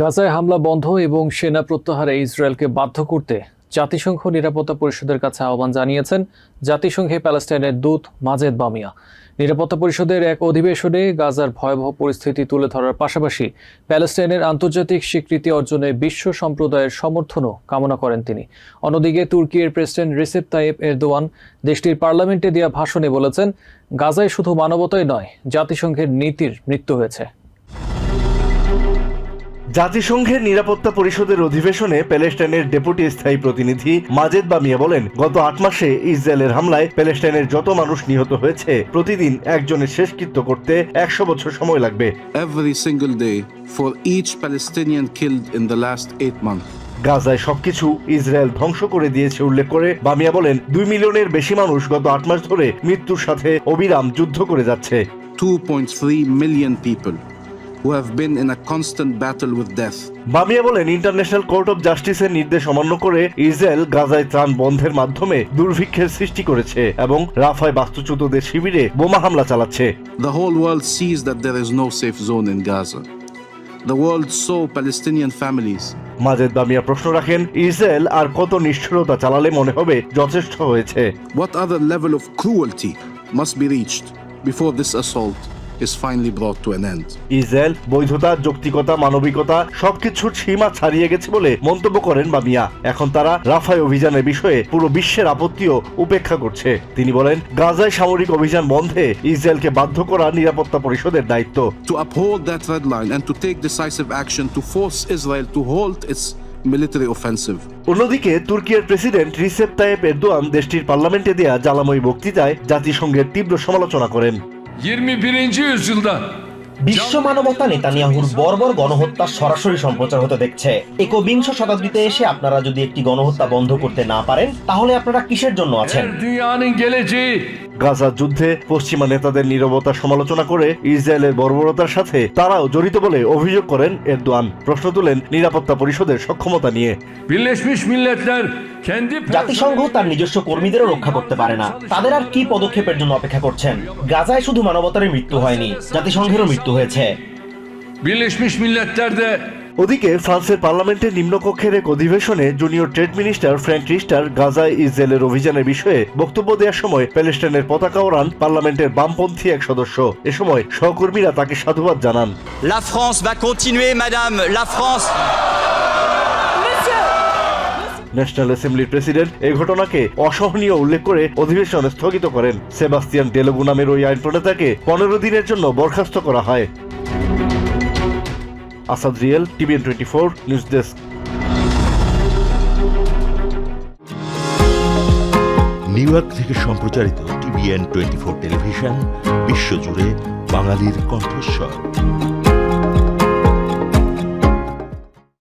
গাজায় হামলা বন্ধ এবং সেনা প্রত্যাহারে ইসরায়েলকে বাধ্য করতে জাতিসংঘ নিরাপত্তা পরিষদের কাছে আহ্বান জানিয়েছেন জাতিসংঘে প্যালেস্টাইনের দূত মাজেদ বামিয়া। নিরাপত্তা পরিষদের এক অধিবেশনে গাজার ভয়াবহ পরিস্থিতি তুলে ধরার পাশাপাশি প্যালেস্টাইনের আন্তর্জাতিক স্বীকৃতি অর্জনে বিশ্ব সম্প্রদায়ের সমর্থনও কামনা করেন তিনি। অন্যদিকে তুর্কির প্রেসিডেন্ট রিসেপ তাইয়েব এরদোয়ান দেশটির পার্লামেন্টে দেওয়া ভাষণে বলেছেন, গাজায় শুধু মানবতাই নয়, জাতিসংঘের নীতির মৃত্যু হয়েছে। জাতিসংঘের নিরাপত্তা পরিষদের অধিবেশনে প্যালেস্টাইনের ডেপুটি স্থায়ী প্রতিনিধি মাজেদ বামিয়া বলেন গত আট মাসে ইসরায়েলের হামলায় প্যালেস্টাইনের যত মানুষ নিহত হয়েছে প্রতিদিন একজনের শেষকৃত্য করতে একশো বছর সময় লাগবে every single day for each Palestinian killed in the last eight months. গাজায় সবকিছু ইসরায়েল ধ্বংস করে দিয়েছে উল্লেখ করে বামিয়া বলেন দুই মিলিয়নের বেশি মানুষ গত আট মাস ধরে মৃত্যুর সাথে অবিরাম যুদ্ধ করে যাচ্ছে 2.3 million people who have been in a constant battle with death. Bamia বলেন ইন্টারন্যাশনাল কোর্ট অফ জাস্টিসের নির্দেশ অমান্য করে ইসরায়েল গাজায় ত্রাণ বন্ধের মাধ্যমে দুর্ভিক্ষের সৃষ্টি করেছে এবং রাফায় বাস্তুচ্যুতদের শিবিরে বোমা হামলা চালাচ্ছে The whole world sees that there is no safe zone in Gaza. The world saw Palestinian families Majed Bamia প্রশ্ন রাখেন ইসরায়েল আর কত নিষ্ঠুরতা চালালে মনে হবে যথেষ্ট হয়েছে What other level of cruelty must be reached before this assault is finally brought to an end? Israel বৈধতা যৌক্তিকতা মানবিকতা সবকিছুর সীমা ছাড়িয়ে গেছে বলে মন্তব্য করেন বামিয়া এখন তারা রাফায় অভিযানের বিষয়ে পুরো বিশ্বের আপত্তিও উপেক্ষা করছে তিনি বলেন গাজায় সামরিক অভিযান বন্ধে ইসরায়েলকে বাধ্য করা নিরাপত্তা পরিষদের দায়িত্ব To uphold that red line and to take decisive action to force Israel to halt its military offensive. অন্যদিকে তুর্কির প্রেসিডেন্ট রিসেপ তাইয়েপ এরদোয়ান দেশটির পার্লামেন্টে দেয়া জ্বালাময়ী বক্তৃতায় জাতিসংঘের তীব্র সমালোচনা করেন 21. yüzyılda বিশ্ব মানবতা নেতানিয়াহুর বর্বর গণহত্যা সরাসরি সম্প্রচার হতে দেখছে। একবিংশ শতাব্দীতে এসে আপনারা যদি একটি গণহত্যা বন্ধ করতে না পারেন তাহলে আপনারা কিসের জন্য আছেন? গাজার যুদ্ধে পশ্চিমা নেতাদের নীরবতা সমালোচনা করে ইসরায়েলের বর্বরতার সাথে তারাও জড়িত বলে অভিযোগ করেন এরদোয়ান। প্রশ্ন তুলেন নিরাপত্তা পরিষদের সক্ষমতা নিয়ে। জাতিসংঘ তার নিজস্ব কর্মীদেরও রক্ষা করতে পারে না। তাদের আর কি পদক্ষেপের জন্য অপেক্ষা করছেন? গাজায় শুধু মানবতার মৃত্যু হয়নি জাতিসংঘেরও মৃত্যু হয়েছে Birleşmiş Milletler'de ওদিকে ফ্রান্সের পার্লামেন্টের নিম্নকক্ষের এক অধিবেশনে junior trade minister Franck Riester গাজায় ইসরায়েলের অভিযানের বিষয়ে বক্তব্য দেওয়ার সময় প্যালেস্টাইনের পতাকা ওড়ান পার্লামেন্টের বামপন্থী এক সদস্য এ সময় সহকর্মীরা তাকে সাধুবাদ জানান La France va continuer, madame. La France. National অ্যাসেম্বলির president এই ঘটনাকে অসহনীয় উল্লেখ করে অধিবেশন স্থগিত করেন। সেবাস্তিয়ান ডেলোগু নামের ওই আইন প্রণেতাকে পনেরো দিনের জন্য বরখাস্ত করা হয়। Asad real TVN twenty four, news desk. New York থেকে সম্প্রচারিত টিভিএন টোয়েন্টি ফোর টেলিভিশন, বিশ্বজুড়ে বাঙালির কণ্ঠস্বর।